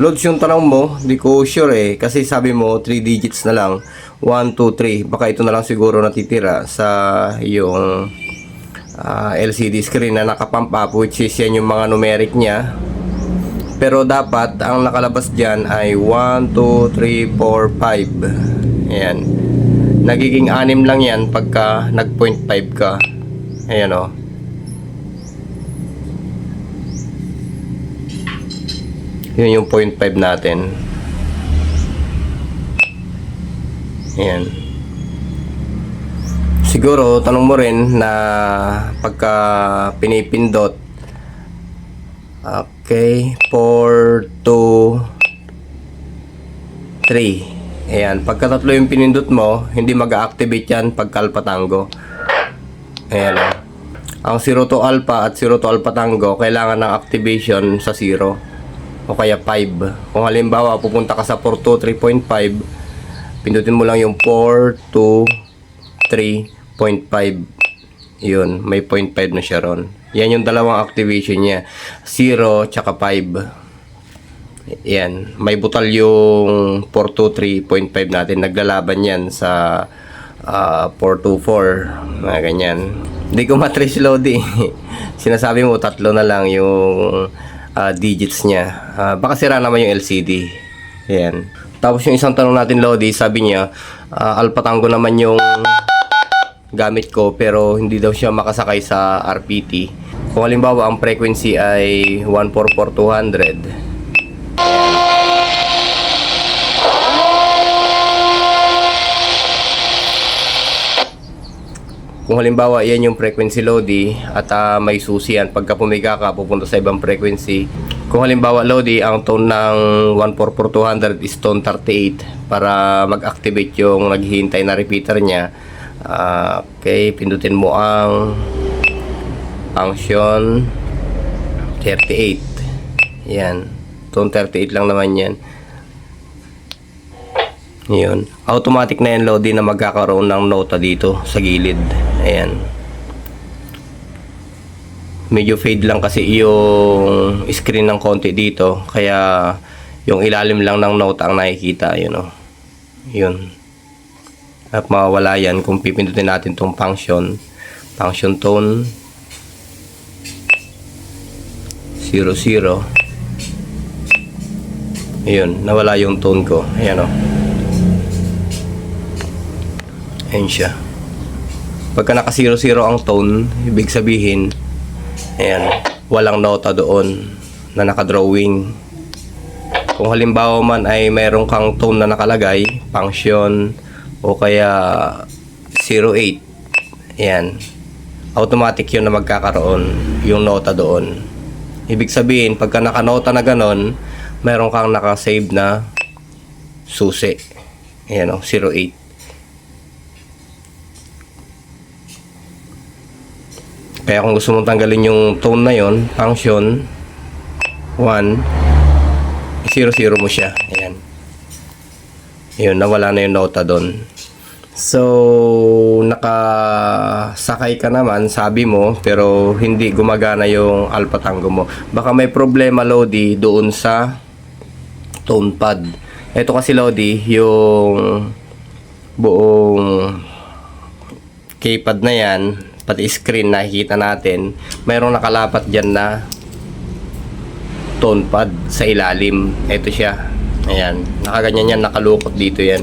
Loads yung tanong mo, di ko sure eh. Kasi sabi mo, 3 digits na lang. 1, 2, 3. Baka ito na lang siguro natitira sa yung ah, LCD screen na nakapump up which is yan yung mga numeric niya. Pero dapat, ang nakalabas dyan ay 1, 2, 3, 4, 5. Ayan. Nagiging anim lang yan pagka nag 0.5 ka. Ayan o. Yun yung 0.5 natin. Ayan. Siguro, tanong mo rin na pagka pinipindot, okay, 4, 2, 3. Ayan, pagka tatlo yung pinindot mo, hindi mag-activate yan pagka alpha tango. Ayan o. Ang 0 to alpha at 0 to alpha tango, kailangan ng activation sa 0 o kaya 5. Kung halimbawa pupunta ka sa 4 to 3.5, pindutin mo lang yung 4 to 3.5. Yun, may 0.5 na siya ron. Yan yung dalawang activation niya. 0 tsaka 5. Yan, may butal yung 4 to 3.5 natin. Naglalaban yan sa ah, 4 to 4. Mga ganyan. Hindi ko matrace load eh. Sinasabi mo tatlo na lang yung ah, digits niya. Ah, baka sira naman yung LCD. Ayan. Tapos yung isang tanong natin, Lodi, sabi niya, ah, Alpha Tango naman yung gamit ko pero hindi daw siya makasakay sa RPT. Kung halimbawa ang frequency ay 144200. Kung halimbawa yan yung frequency Lodi at ah, may susi yan pagka pumiga ka pupunta sa ibang frequency. Kung halimbawa Lodi ang tone ng 144200 is tone 38 para mag-activate yung naghihintay na repeater niya. Ah, okay, pindutin mo ang function 38. Yan. Tone 38 lang naman yan. Yun. Automatic na yan Lodi na magkakaroon ng nota dito sa gilid. Ayan. Medyo fade lang kasi yung screen ng konti dito. Kaya yung ilalim lang ng nota ang nakikita. Yun o. Yun. At mawawala yan kung pipindutin natin tong function. Function tone. 00. Ayun. Nawala yung tone ko. Ayan o. Ayan siya. Pagka naka 00 ang tone, ibig sabihin, ayan, walang nota doon na nakadrawing. Kung halimbawa man ay mayroon kang tone na nakalagay, function, o kaya 08, ayan, automatic yun na magkakaroon yung nota doon. Ibig sabihin, pagka nakanota na ganon, mayroon kang nakasave na susi. Ayan o, 08. Kaya kung gusto mong tanggalin yung tone na yon, function 1 0 mo siya. Ayan. Yun, nawala na yung nota doon. So, nakasakay ka naman, sabi mo, pero hindi gumagana yung alpha tango mo. Baka may problema, Lodi, doon sa tone pad. Ito kasi, Lodi, yung buong keypad na yan, pati screen nakikita natin, mayroong nakalapat dyan na tone pad sa ilalim. Ito siya. Ayan. Nakaganyan yan, nakalukot dito yan.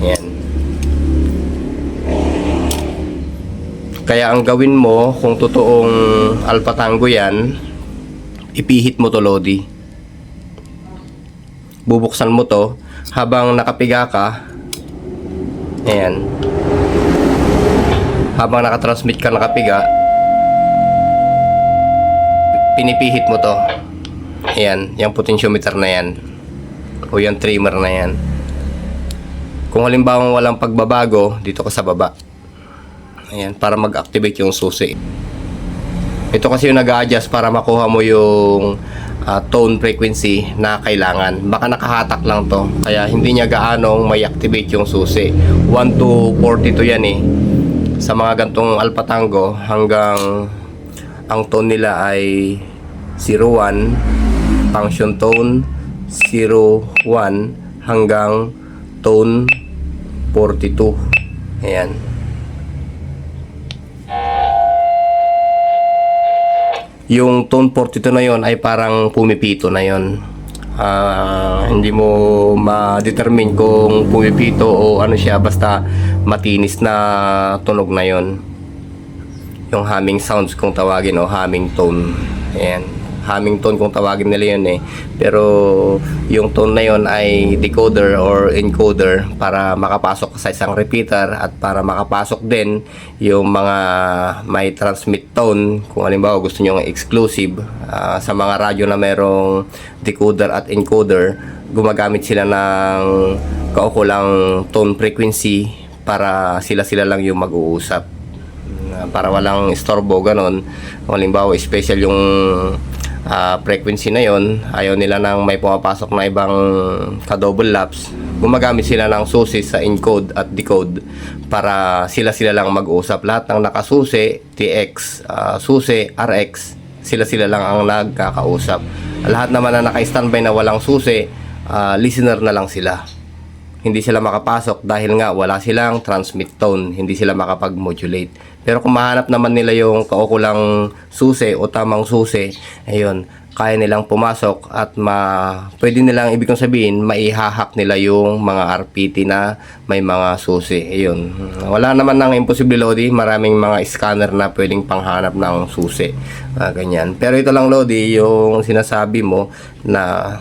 Ayan. Kaya ang gawin mo, kung totoong alpha tango yan, ipihit mo to, Lodi. Bubuksan mo to, habang nakapiga ka, ayan, habang nakatransmit ka nakapiga, pinipihit mo to. Ayan, yung potentiometer na yan. O yung trimmer na yan. Kung halimbawa walang pagbabago, dito ka sa baba. Ayan, para mag-activate yung susi. Ito kasi yung nag-adjust para makuha mo yung ah, tone frequency na kailangan. Baka nakahatak lang to. Kaya hindi niya gaanong may activate yung susi. 1 to 42 yan eh. Sa mga gantong alpha tango hanggang ang tone nila ay 01 function tone 01 hanggang tone 42. Ayan. Yung tone 42 na yon ay parang pumipito na yon. Ah, hindi mo ma-determine kung pumipito o ano siya basta matinis na tunog na yon. Yung humming sounds kung tawagin o humming tone. Ayan. Humming tone kung tawagin nila yun eh. Pero yung tone na yon ay decoder or encoder para makapasok sa isang repeater at para makapasok din yung mga may transmit tone. Kung halimbawa gusto nyo ng exclusive ah, sa mga radyo na merong decoder at encoder gumagamit sila ng kaukulang tone frequency para sila-sila lang yung mag-uusap. Para walang istorbo ganon. Halimbawa special yung ah, frequency na yon ayaw nila nang may pumapasok na ibang ka-double laps. Gumagamit sila ng susi sa encode at decode para sila-sila lang mag-usap. Lahat ng nakasusi TX ah, susi RX sila-sila lang ang nagkakausap. Lahat naman na naka-standby na walang susi ah, listener na lang sila hindi sila makapasok dahil nga wala silang transmit tone, hindi sila makapag-modulate. Pero kung mahanap naman nila yung kaukulang susi o tamang susi, ayun, kaya nilang pumasok at ma pwede nilang ibig kong sabihin maihahak nila yung mga RPT na may mga susi. Ayun. Wala naman ng imposible Lodi, maraming mga scanner na pwedeng panghanap ng susi. Ah, ganyan. Pero ito lang Lodi, yung sinasabi mo na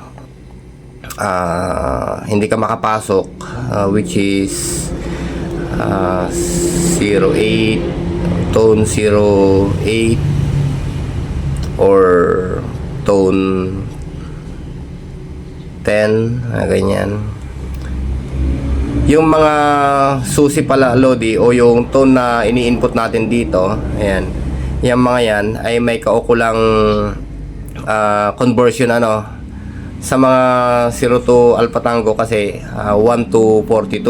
ah, hindi ka makapasok ah, which is ah, 08 tone 08 or tone 10 ah, ganyan. Yung mga susi pala Lodi o yung tone na ini-input natin dito ayan. Yung mga yan ay may kaukulang ah, conversion ano sa mga 0 to alpha tango kasi ah, 1 to 42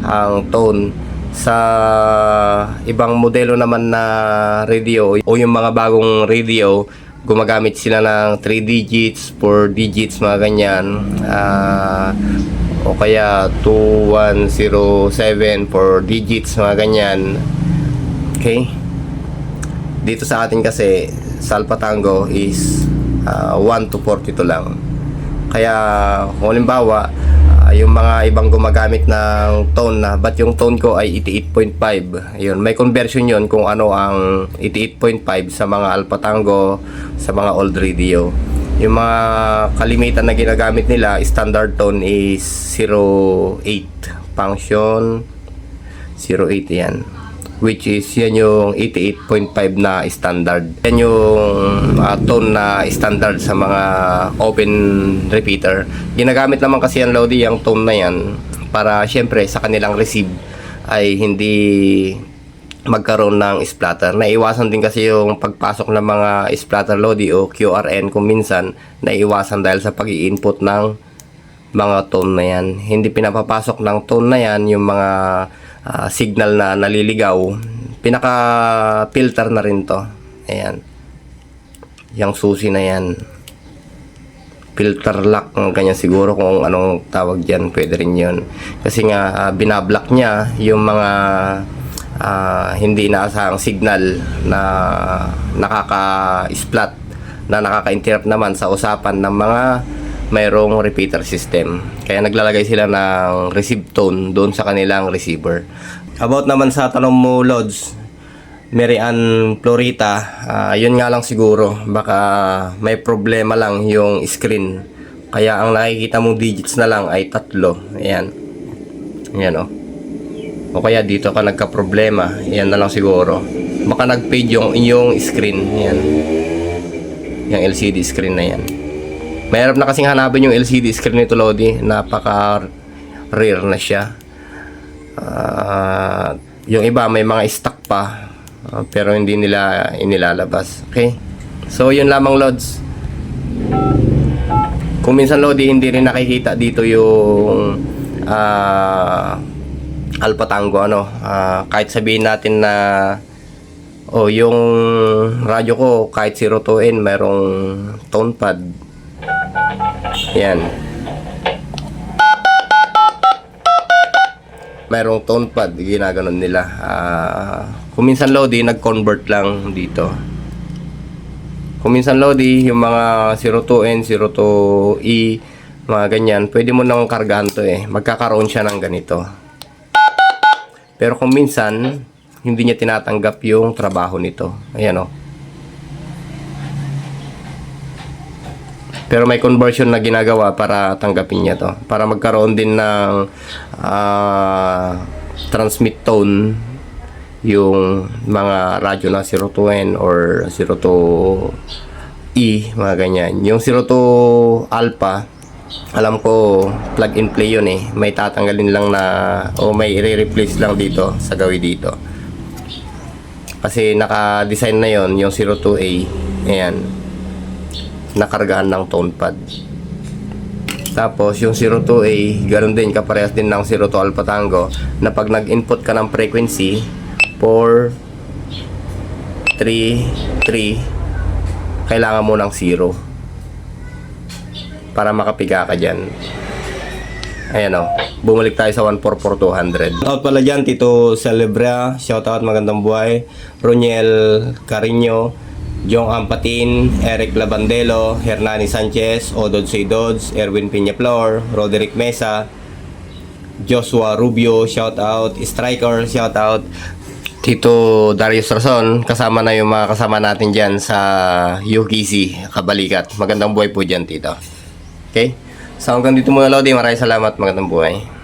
ang tone. Sa ibang modelo naman na radio o yung mga bagong radio gumagamit sila ng 3 digits 4 digits mga ganyan. Ah, o kaya 2107 4 digits mga ganyan. Okay? Dito sa atin kasi sa Alpha Tango is ah, 1 to 42 lang. Kaya kung halimbawa ah, yung mga ibang gumagamit ng tone na but yung tone ko ay 88.5 yun may conversion yun kung ano ang 88.5 sa mga Alpha Tango sa mga old radio. Yung mga kalimitan na ginagamit nila standard tone is 08 function 08 yan which is yan yung 88.5 na standard. Yan yung uh, tone na standard sa mga open repeater. Ginagamit naman kasi yan Lodi yung tone na yan para syempre sa kanilang receive ay hindi magkaroon ng splatter. Naiwasan din kasi yung pagpasok ng mga splatter Lodi o QRN kung minsan naiwasan dahil sa pag input ng mga tone na yan. Hindi pinapapasok ng tone na yan yung mga ah, signal na naliligaw. Pinaka-filter na rin to. Ayan. Yung susi na yan. Filter lock, ganyan siguro kung anong tawag dyan, pwede rin yun. Kasi nga, ah, binablock niya yung mga ah, hindi inaasahang signal na nakaka-splat na nakaka-interrupt naman sa usapan ng mga mayroong repeater system. Kaya naglalagay sila ng receive tone doon sa kanilang receiver. About naman sa tanong mo, Lods, Mary Ann Florita, ah, yun nga lang siguro. Baka may problema lang yung screen. Kaya ang nakikita mong digits na lang ay tatlo. Ayan. Ayan o. O kaya dito ka nagka-problema. Ayan na lang siguro. Baka nag-fade yung inyong screen. Ayan. Yung LCD screen na yan. Mahirap na kasing hanapin yung LCD screen nito Lodi. Napaka rare na siya. Ah, yung iba may mga stock pa. Ah, pero hindi nila inilalabas. Okay? So yun lamang Lods. Kung minsan Lodi hindi rin nakikita dito yung ah Alpha Tango ano. Ah, kahit sabihin natin na oh, yung radyo ko kahit 0 to N mayroong tone pad Yan. Mayroong tone pad, ginaganon nila. Ah, kung minsan Lodi, nag-convert lang dito. Kung minsan Lodi, yung mga 02N, 02E, mga ganyan, pwede mo nang kargahan to eh. Magkakaroon siya ng ganito. Pero kung minsan, hindi niya tinatanggap yung trabaho nito. Ayan o. Pero may conversion na ginagawa para tanggapin niya to. Para magkaroon din ng ah, transmit tone yung mga radyo na 02N or 02E, mga ganyan. Yung 02 alpha, alam ko plug and play yun eh. May tatanggalin lang na o may i-replace lang dito sa gawi dito. Kasi naka-design na yon yung 02A. Ayan. Nakargahan ng tone pad. Tapos yung 02A, ganoon din, kaparehas din ng 02 Alpha Tango na pag nag-input ka ng frequency 4 3 3 kailangan mo ng 0 para makapiga ka dyan. Ayan o. Bumalik tayo sa 144200. Shoutout pala dyan, Tito Celebra. Shoutout, magandang buhay. Roniel Carino. Jong Ampatin, Eric Labandelo, Hernani Sanchez, Odod Seydods, Erwin Piñaflor, Roderick Mesa, Joshua Rubio, shout out, Striker, shout out, Tito Darius Rason, kasama na yung mga kasama natin dyan sa UKC, Kabalikat. Magandang buhay po dyan, Tito. Okay? So hanggang dito muna, Lodi. Maraming salamat. Magandang buhay.